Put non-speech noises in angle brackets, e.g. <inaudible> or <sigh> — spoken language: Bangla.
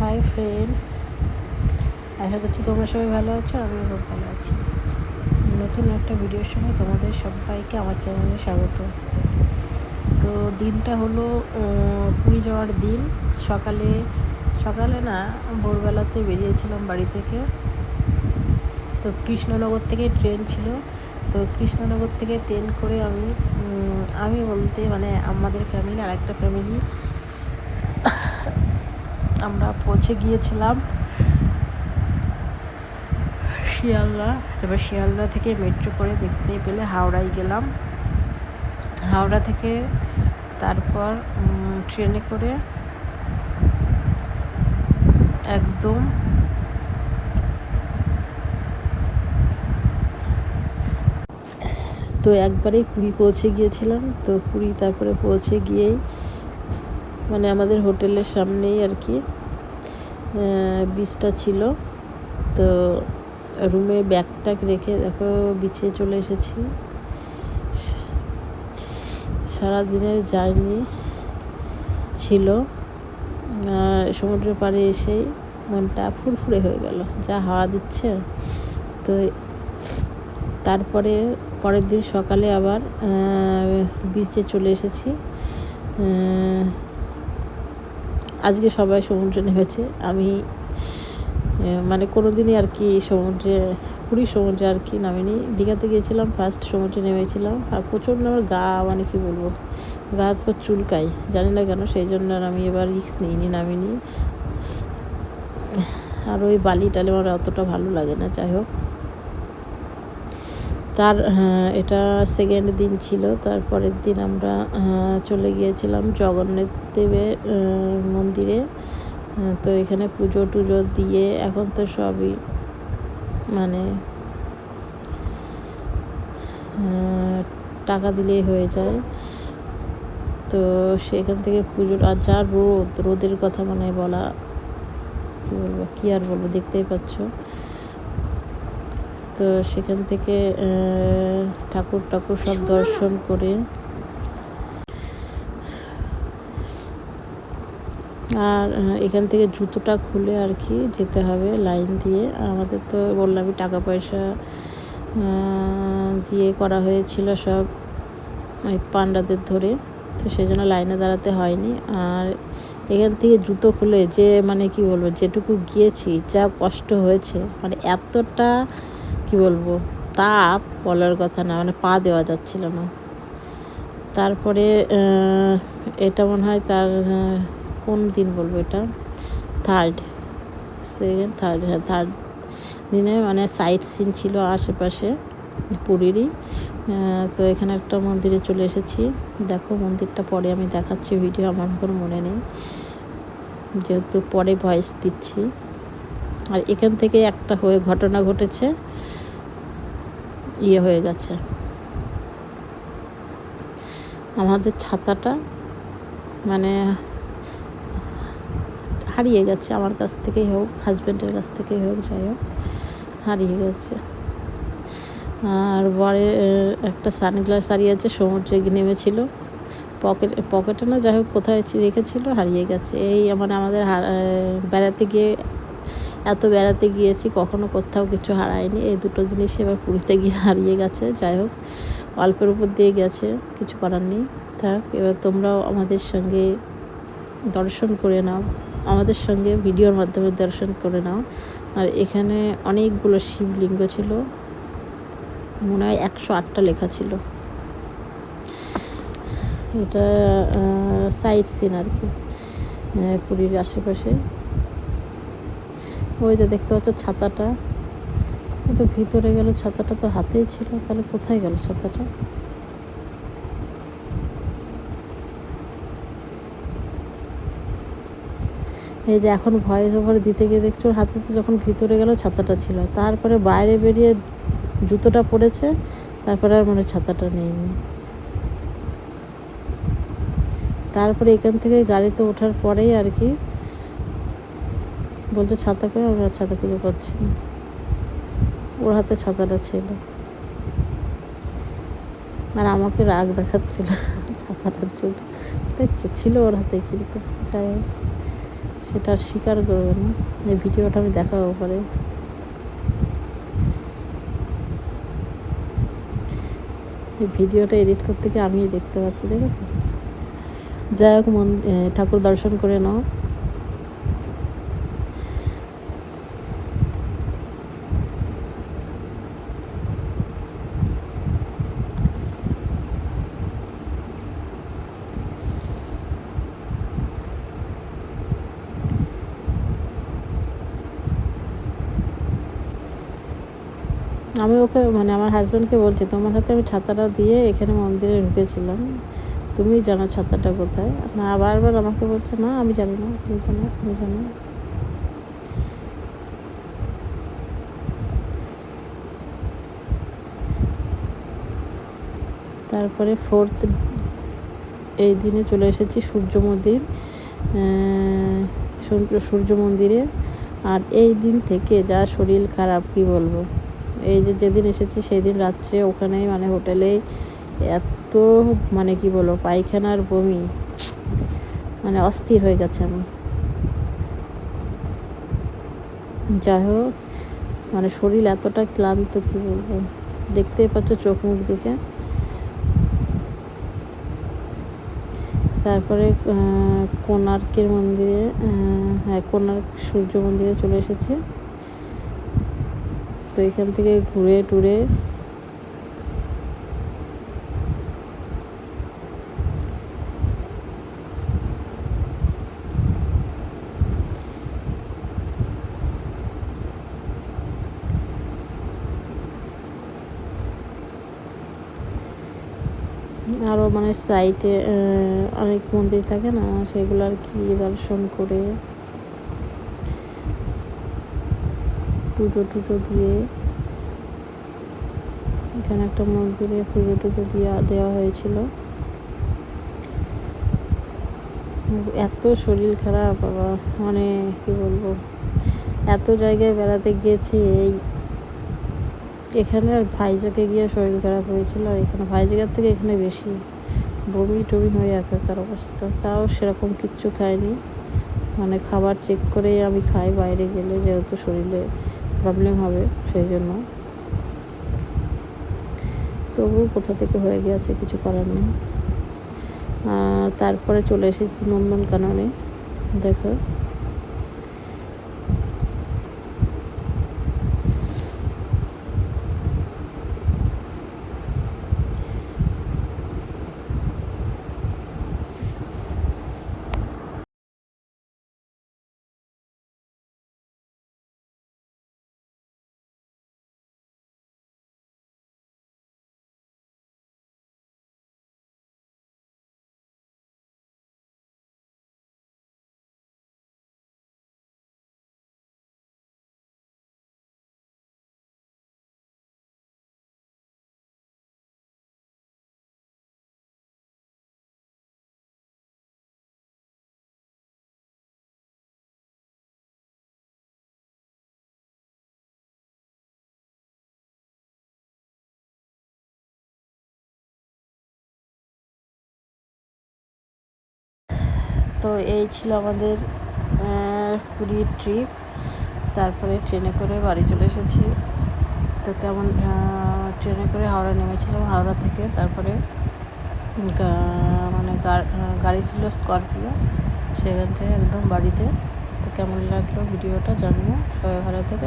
হাই ফ্রেন্ডস আশা করছি তোমরা সবাই ভালো আছো, আমিও খুব ভালো আছি। নতুন একটা ভিডিওর সময় তোমাদের সবাইকে আমার চ্যানেলে স্বাগত। তো দিনটা হলো পুরী যাওয়ার দিন। সকালে সকালে না, ভোরবেলাতে বেরিয়েছিলাম বাড়ি থেকে। তো কৃষ্ণনগর থেকে ট্রেন ছিল। তো কৃষ্ণনগর থেকে ট্রেন করে আমি আমি বলতে মানে আমাদের ফ্যামিলি আর একটা ফ্যামিলি আমরা পৌঁছে গিয়েছিলাম। শিয়ালদা তারপর শিয়ালদা থেকে মেট্রো করে দেখতে পেলে হাওড়ায় গেলাম। হাওড়া থেকে তারপর ট্রেনে করে একদম তো একবারেই পুরী পৌঁছে গিয়েছিলাম। তো পুরী তারপরে পৌঁছে গিয়েই মানে আমাদের হোটেলের সামনেই আর কি বীজটা ছিল। তো রুমে ব্যাগটাক রেখে দেখো বিছিয়ে চলে এসেছি। সারাদিনের জার্নি ছিল। সমুদ্রের পাড়ে এসেই মনটা ফুরফুরে হয়ে গেল। যা হাওয়া দিচ্ছে। তো তারপরে পরের দিন সকালে আবার বিচে চলে এসেছি। আজকে সবাই সমুদ্রে নেমেছে। আমি মানে কোনো দিনই আর কি সমুদ্রে, পুরী সমুদ্রে আর কি নামিনি। দীঘাতে গিয়েছিলাম ফার্স্ট সমুদ্রে নেমেছিলাম। আর প্রচণ্ড আমার গা মানে কি বলব, গা হাত পর চুলকাই জানি না কেন, সেই জন্য আর আমি এবার রিক্স নিইনি, নামিনি। আর ওই বালি টালি আমার অতটা ভালো লাগে না, যাই হোক। তার এটা সেকেন্ড দিন ছিল। তারপরের দিন আমরা চলে গিয়েছিলাম জগন্নাথ দেবের মন্দিরে। তো এখানে পুজো টুজো দিয়ে এখন তো সবই মানে টাকা দিলেই হয়ে যায়। তো সেখান থেকে পুজোর আর যা রোদ রোদের কথা মানে বলা কী বলব কী আর বলব দেখতেই পাচ্ছ। তো সেখান থেকে ঠাকুর ঠাকুর সব দর্শন করে আর এখান থেকে জুতোটা খুলে আর কি যেতে হবে লাইন দিয়ে। আমাদের তো বললামই টাকা পয়সা দিয়ে করা হয়েছিল সব ওই পান্ডাদের ধরে। তো সেই জন্য লাইনে দাঁড়াতে হয়নি। আর এখান থেকে জুতো খুলে যে মানে কি বলব, যেটুকু গিয়েছি, যা কষ্ট হয়েছে মানে এতটা, কি বলব, তাপ বলার কথা না মানে পা দেওয়া যাচ্ছিল না। তারপরে এটা মনে হয় তার কোন দিন বলব এটা? থার্ড সেকেন্ড থার্ড হ্যাঁ থার্ড দিনে মানে সাইট সিন ছিল আশেপাশে, পুরীরই। তো এখানে একটা মন্দিরে চলে এসেছি। দেখো মন্দিরটা পরে আমি দেখাচ্ছি ভিডিও আমার কোনো মনে নেই। যেহেতু পরে ভয়েস দিচ্ছি। আর এখান থেকে একটা হয়ে ঘটনা ঘটেছে ইয়ে হয়ে গেছে। আমাদের ছাতাটা মানে হারিয়ে গেছে আমার কাছ থেকেই হোক হাজব্যান্ডের কাছ থেকেই হোক, যাই হোক, হারিয়ে গেছে। আর বরের একটা সানগ্লাস হারিয়েছে সমুদ্রে নেমেছিল। পকেট, পকেটে না, যাই হোক, কোথায় রেখেছিল, হারিয়ে গেছে। এই মানে আমাদের বেড়াতে গিয়ে, এত বেড়াতে গিয়েছি, কখনো কোথাও কিছু হারায়নি। এই দুটো জিনিস এবার পুরীতে গিয়ে হারিয়ে গেছে, যাই হোক, অল্পের উপর দিয়ে গেছে, কিছু করার নেই। থাক, এবার তোমরাও আমাদের সঙ্গে দর্শন করে নাও। আমাদের সঙ্গে ভিডিওর মাধ্যমে দর্শন করে নাও। আর এখানে অনেকগুলো শিবলিঙ্গ ছিল। মনে হয় একশো আটটা লেখা ছিল। এটা সাইড সিন আর কি পুরীর আশেপাশে। ওই যে দেখতে পাচ্ছ ছাতাটা। তো ভিতরে গেল, ছাতাটা তো হাতেই ছিল। তাহলে কোথায় গেল ছাতাটা? এই যে এখন ভয়েস ওভার দিতে গিয়ে দেখছ, ওর হাতে তো যখন ভিতরে গেল, ছাতাটা ছিল। তারপরে বাইরে বেরিয়ে জুতোটা পড়েছে, তারপরে আর মনে ছাতাটা নেইনি। তারপরে এখান থেকে গাড়িতে ওঠার পরেই আর কি বলছে, ছাতা করে আমি আর ছাতা খুঁজে পাচ্ছি না। ওর হাতে ছাতাটা ছিল। আর আমাকে রাগ দেখাচ্ছিল <laughs> ছাতাটার জন্য। দেখছি, ছিল ওর হাতে কিন্তু, যাই হোক। সেটা স্বীকার করবেন এই ভিডিওটা আমি দেখাবো পরে। এই ভিডিওটা এডিট করতে গিয়ে আমি দেখতে পাচ্ছি দেখেছ যাই হোক, মন ঠাকুর দর্শন করে নাও। আমি ওকে মানে আমার হাজব্যান্ডকে বলছি, তোমার হাতে আমি ছাতাটা দিয়ে এখানে মন্দিরে ঢুকেছিলাম। তুমি জানো ছাতাটা কোথায়? না, বারবার আমাকে বলছে, না, আমি জানি না, তুমি জানো তুমি জানো তারপরে ফোর্থ এই দিনে চলে এসেছি সূর্য মন্দির সূর্য মন্দিরে। আর এই দিন থেকে যা শরীর খারাপ, কি বলব? এই যে যেদিন এসেছি সেই দিন রাত্রে ওখানেই মানে হোটেলে এত মানে কি বলো পায়খানার বমি। মানে অস্থির হয়ে গেছে আমি। যাই হোক মানে শরীর এতটা ক্লান্ত, কি বলব? দেখতেই পাচ্ছ চোখ মুখ দেখে। তারপরে কোনার্কের মন্দিরে হ্যাঁ কোনার্ক সূর্য মন্দিরে চলে এসেছি। তো এখান থেকে ঘুরে টুরে আরও মানে সাইটে অনেক মন্দির থাকে না, সেগুলো আর কি দর্শন করে পুজো টুজো দিয়ে এখানে একটা মন্দিরে পুজো টুজো দিয়ে দেওয়া হয়েছিল। এত শরীর খারাপ, বাবা। মানে কি বলব? এত জায়গায় বেড়াতে গিয়েছি, এই এখানে আর ভাইজাকে গিয়ে শরীর খারাপ হয়েছিল, আর এখানে ভাইজাগের থেকে এখানে বেশি বমি টমি হয়ে একাকার অবস্থা। তাও সেরকম কিচ্ছু খাইনি। মানে খাবার চেক করেই আমি খাই বাইরে গেলে, যেহেতু শরীরে প্রবলেম হবে সেই জন্য তবু কোথা থেকে হয়ে গিয়েছে কিছু করার নেই। তারপরে চলে এসেছি নন্দনকাননে, দেখো। তো এই ছিল আমাদের পুরীর ট্রিপ তারপরে ট্রেনে করে বাড়ি চলে এসেছি। তো কেমন ট্রেনে করে হাওড়া নেমেছিলাম, হাওড়া থেকে। তারপরে মানে গাড়ি ছিল স্করপিও। সেখান থেকে একদম বাড়িতে। তো কেমন লাগল ভিডিওটা জানিও। সবাই ভালো থেকে